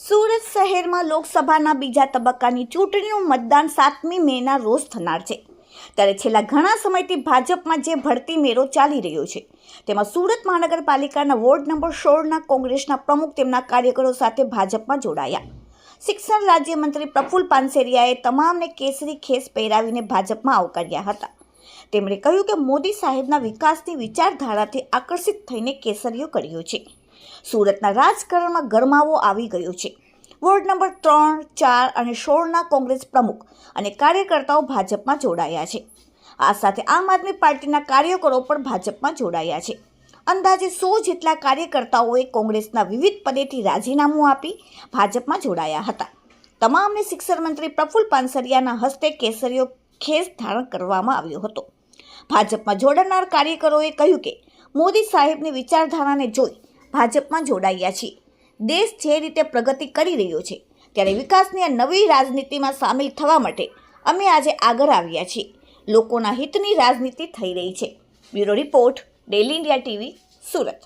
સુરત શહેરમાં લોકસભાના બીજા તબક્કાની ચૂંટણીનું મતદાન સાતમી મેના રોજ થનાર છે. ત્યારે છેલ્લા ઘણા સમયથી ભાજપમાં જે ભરતી મેળો ચાલી રહ્યો છે, તેમાં સુરત મહાનગરપાલિકાના વોર્ડ નંબર સોળના કોંગ્રેસના પ્રમુખ તેમના કાર્યકરો સાથે ભાજપમાં જોડાયા. શિક્ષણ રાજ્યમંત્રી પ્રફુલ પાનસેરિયાએ તમામને કેસરી ખેસ પહેરાવીને ભાજપમાં આવકાર્યા હતા. તેમણે કહ્યું કે મોદી સાહેબના વિકાસની વિચારધારાથી આકર્ષિત થઈને કેસરીઓ કર્યો છે. સુરતના રાજકારણમાં ગરમાવો આવી ગયો છે. વોર્ડ નંબર ત્રણ, ચાર અને સોળના કોંગ્રેસ પ્રમુખ અને કાર્યકર્તાઓ ભાજપમાં જોડાયા છે. આ સાથે આમ આદમી પાર્ટીના કાર્યકરો પણ ભાજપમાં જોડાયા છે. અંદાજે સો જેટલા કાર્યકર્તાઓએ કોંગ્રેસના વિવિધ પદેથી રાજીનામું આપી ભાજપમાં જોડાયા હતા. તમામને શિક્ષણ મંત્રી પ્રફુલ પાનસરિયાના હસ્તે કેસરીઓ ખેસ ધારણ કરવામાં આવ્યો હતો. ભાજપમાં જોડાનાર કાર્યકરોએ કહ્યું કે, મોદી સાહેબની વિચારધારાને જોઈ ભાજપમાં જોડાયા છીએ. દેશ જે રીતે પ્રગતિ કરી રહ્યો છે, ત્યારે વિકાસની આ નવી રાજનીતિમાં સામેલ થવા માટે અમે આજે આગળ આવ્યા છીએ. લોકોના હિતની રાજનીતિ થઈ રહી છે. Bureau report, daily India TV, Surat.